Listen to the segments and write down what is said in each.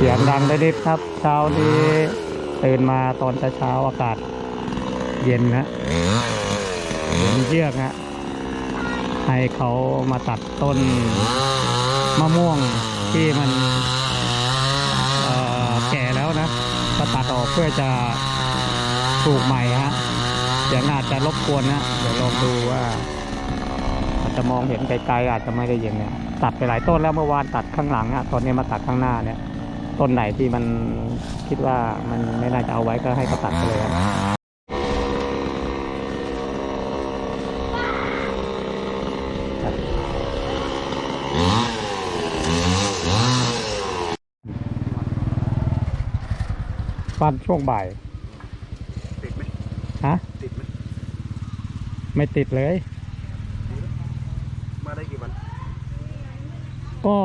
เสียงดังได้นิดครับ เช้านี้ตื่นมาตอนเช้าอากาศ เย็นนะเย็นเยือกฮะให้เขามาตัดต้นมะม่วงที่มันแก่แล้วนะก็ตัดออกเพื่อจะปลูกใหม่ฮะเสียงอาจจะรบกวนนะเดี๋ยวลองดูว่าอาจจะมองเห็นไกลๆอาจจะไม่ได้ยินเนี่ยตัดไปหลายต้นแล้วเมื่อวานตัดข้างหลังอะตอนนี้มาตัดข้างหน้าเนี่ย ต้นไหนที่มันคิดว่ามันไม่น่าจะเอาไว้ก็ให้เขาตัดไปเลยครับฟันช่วงบ่าย ติดไหมฮะ ติดไหมไม่ติดเลย มาได้กี่วัน ก็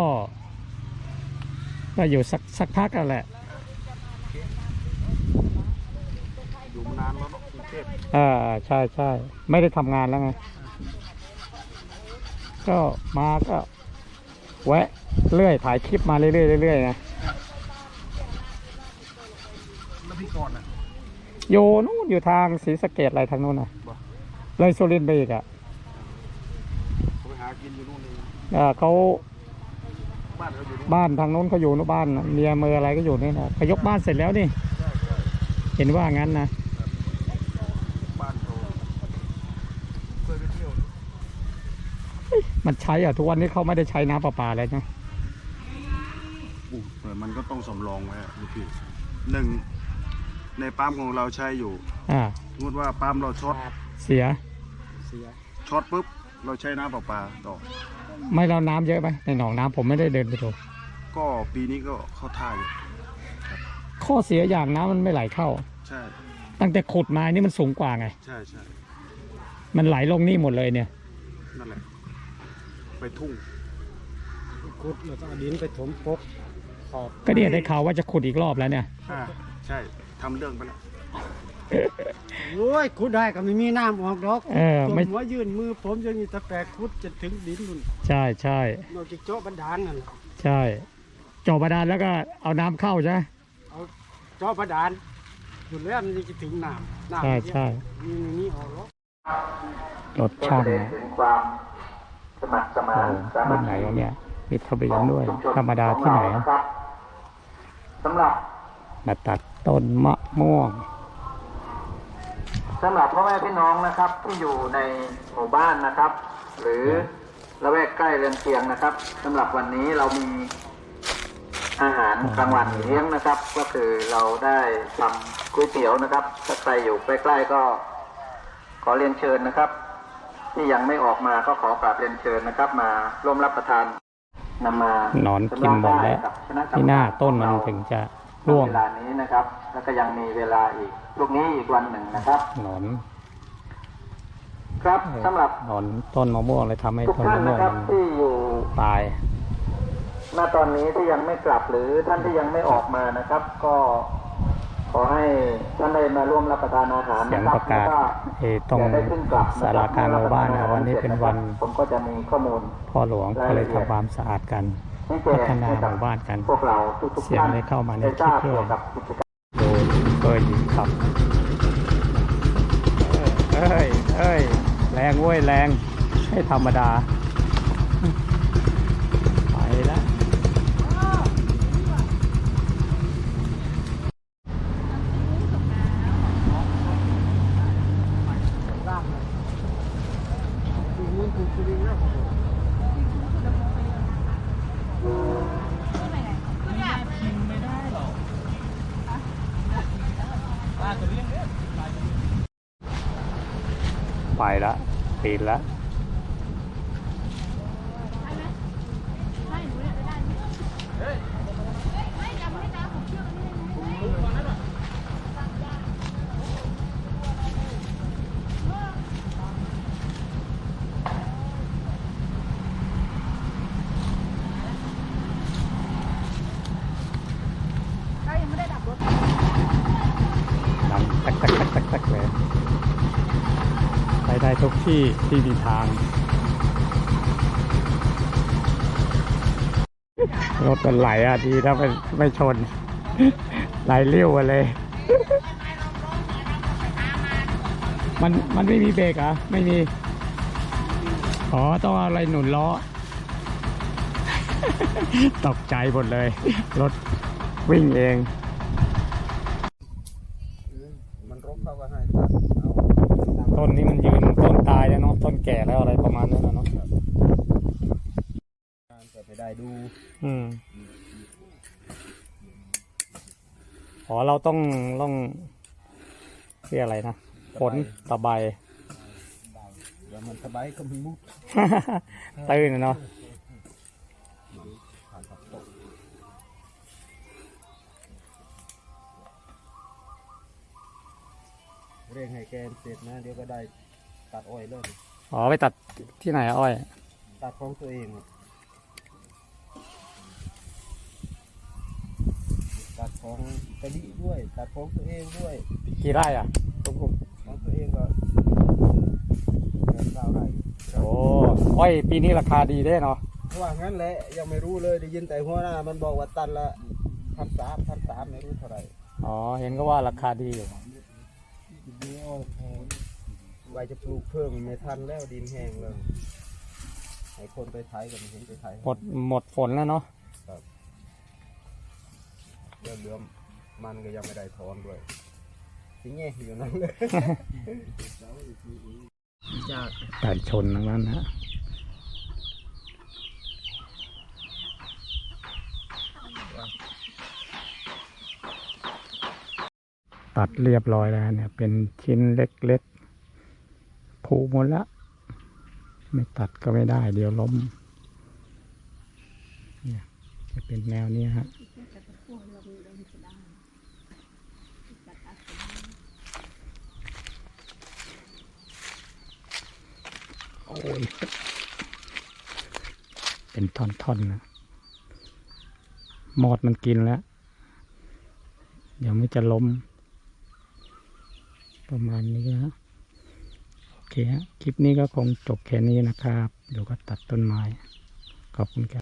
ก็อยู่สักสักพักกันแหละอยู่มานานแล้วเนอะกรุงเทพเออใช่ใช่ไม่ได้ทำงานแล้วไง ก็มาก็แวะเรื่อยถ่ายคลิปมาเรื่อยๆเรื่อยๆนะแล้วพี่กรณ์อะอยู่นู่นอยู่ทางศรีสะเกดอะไรทางนู้นน่ะบ่เลยสุรินทร์ไปอีกอะเขาไปหากินอยู่นู่นเอง เออเขา บ้านเขาอยู่นู่นบ้านทางนู้นเขาอยู่นู่นบ้านน่ะเมียเมืออะไรก็อยู่นี่นะเขายกบ้านเสร็จแล้วนี่ ใช่ใช่เห็นว่างั้นนะบ้านเขาเคยไปเที่ยวมันใช้อะทุกวันนี้เขาไม่ได้ใช้น้ำประปาแล้วนะอู้แต่มันก็ต้องสำรองไว้อะพี่หนึ่งในปั๊มของเราใช้อยู่อ่า สมมติว่าปั๊มเราช็อตเสียช็อตปุ๊บเราใช้น้ำประปาต่อ ไม่เราน้ำเยอะไหมในหนองน้ำผมไม่ได้เดินไปดูก็ปีนี้ก็เข้าท่าอยู่ข้อเสียอย่างน้ำมันไม่ไหลเข้า ใช่ตั้งแต่ขุดมานี่มันสูงกว่าไง ใช่ใช่มันไหลลงนี่หมดเลยเนี่ย นั่นแหละ ไปทุ่งขุดแล้วก็เอาดินไปถมปกขอบก็เนี่ยได้ข่าวว่าจะขุดอีกรอบแล้วเนี่ย อ่าใช่ทำเรื่องไปแล้ว โอ้ยขุดได้ก็ไม่มีน้ำออกดอกเออผมไม่ หัวยื่นมือผมจะมีตะแปกขุดจะถึงดินนู่นใช่ใช่นอกจากเจาะบันดาลนั่นใช่เจาะบาดาลแล้วก็เอาน้ำเข้าใช่ไหม เจาะบันดาลอยู่แล้วมันจะถึงน้ำน้ำใช่ใช่ มีนี่ออกหรอก รถช่างแสดงนะถึงความสมัครสมานสารุ่มันคไหนคีวะเนี่ยมีทะเบียนด้วยของชุชนธรรมดาที่ไหนของเรานะครับสำหรับ มาตัดต้นมะม่วง สำหรับพ่อแม่พี่น้องนะครับที่อยู่ในหมู่บ้านนะครับ หรือละแวกใกล้เรือนเคียงนะครับสำหรับวันนี้เรามีอาหารกลางวันเลี้ยงนะครับ ก็คือเราได้ทำก๋วยเตี๋ยวนะครับถ้าใครอยู่ใกล้ๆก็ขอเรียนเชิญนะครับ ที่ยังไม่ออกมาก็ขอกราบเรียนเชิญนะครับ มาร่วมรับประทานนำมาหนอนกินหมดแล้วสำรับได้กับคณะกรรมที่หน้าการต้นของมันเราถึงจะ ร่วงเวลานี้นะครับ แล้วก็ยังมีเวลาอีกลูกนี้อีกวันหนึ่งนะครับหนอน ครับสำหรับหนอนต้นมะม่วงเลยทำให้ทุกต้นท่านมะม่วนะงครับมันที่อยู่ตายณตอนนี้ที่ยังไม่กลับหรือท่านที่ยังไม่ออกมานะครับ ก็ขอให้ท่านได้มาร่วมรับประทานอาหารเสียงนะคปรับระกาศแล้วเออตรงอย่าได้ขึ้นกลับสาราการหมู่บ้านนะวันนี้เป็นวัน ผมก็จะมีข้อมูลพ่อหลวงก็เลยทำความสะอาดกันให้แก่ พัฒนาหมู่บ้านกันพวกเราทุกๆเสียงท่านได้เข้ามาในได้ทราบคลิปด้วยเกี่ยวกับกิจกรรมดูเบอร์หญิงขับเอ้ยเอ้ยแรงเว้ยแรง ให้ธรรมดา ไปแล้ว ปีนี้ปลูกปีนี้แล้ว ไป ละปีนละดังตักตักตักตักตักเลย ไปได้ ทุกที่ที่มีทาง รถมันไหลอะดีถ้าไม่ไม่ชน ไหลเลี้ยวมาเลย มันมันไม่มีเบรกเหรอะไม่มี อ๋อ ต้องเอาอะไรหนุนล้อ ตกใจหมดเลย รถวิ่งเองมันรกเข้าก็ให้ตัดเอาต้นนี้มันยืนต้นตายแล้วเนาะต้นแก่แล้วอะไรประมาณนั้นนะเนาะการเปิดไปได้ดู อืมอ๋อเราต้องต้องเรียกอะไรนะฝนตะไบเดี๋ยวมันสบายก็มันมุดตื่นอะเนาะผ่านผักตกเร่งให้แกนเสร็จนะ เดี๋ยวก็ได้ ตัดอ้อยเริ่มอ๋อไปตัดที่ไหนอะอ้อย ตัดของตัวเองอะตัดของกะลิด้วย ตัดของตัวเองด้วยกี่ไร่อะทุกของตัวเองก็เงินเก้าไร่โอ้อ้อยปีนี้ราคาดีได้เนาะว่างั้นแหละยังไม่รู้เลยได้ยินแต่หัวหน้ามันบอกว่าตันละพันสามพันสามไม่รู้เท่าไหร่อ๋อเห็นก็ว่าราคาดีอยู่ ไว้จะปลูกเพิ่มไม่ทันแล้วดินแห้งแล้วให้คนไปไถกันเห็นไปไถหมดหมดฝนแล้วเนาะเรื่องเรื่องมันก็ยังไม่ได้ถอนด้วยสิงเงี้ยอยู่นั่นเลยจากไก่ชนทั้งนั้นฮะตัดเรียบร้อยแล้วเนี่ย เป็นชิ้นเล็กๆ ผูกหมดละ ไม่ตัดก็ไม่ได้ เดี๋ยวล้ม เนี่ยจะเป็นแนวนี้ฮะโอ้ย เป็นท่อนๆนะหมอดมันกินแล้ว เดี๋ยวไม่จะล้ม ประมาณนี้นะ เคฮะ คลิปนี้ก็คงจบแค่นี้นะครับ เดี๋ยวก็ตัดต้นไม้ ขอบคุณครับ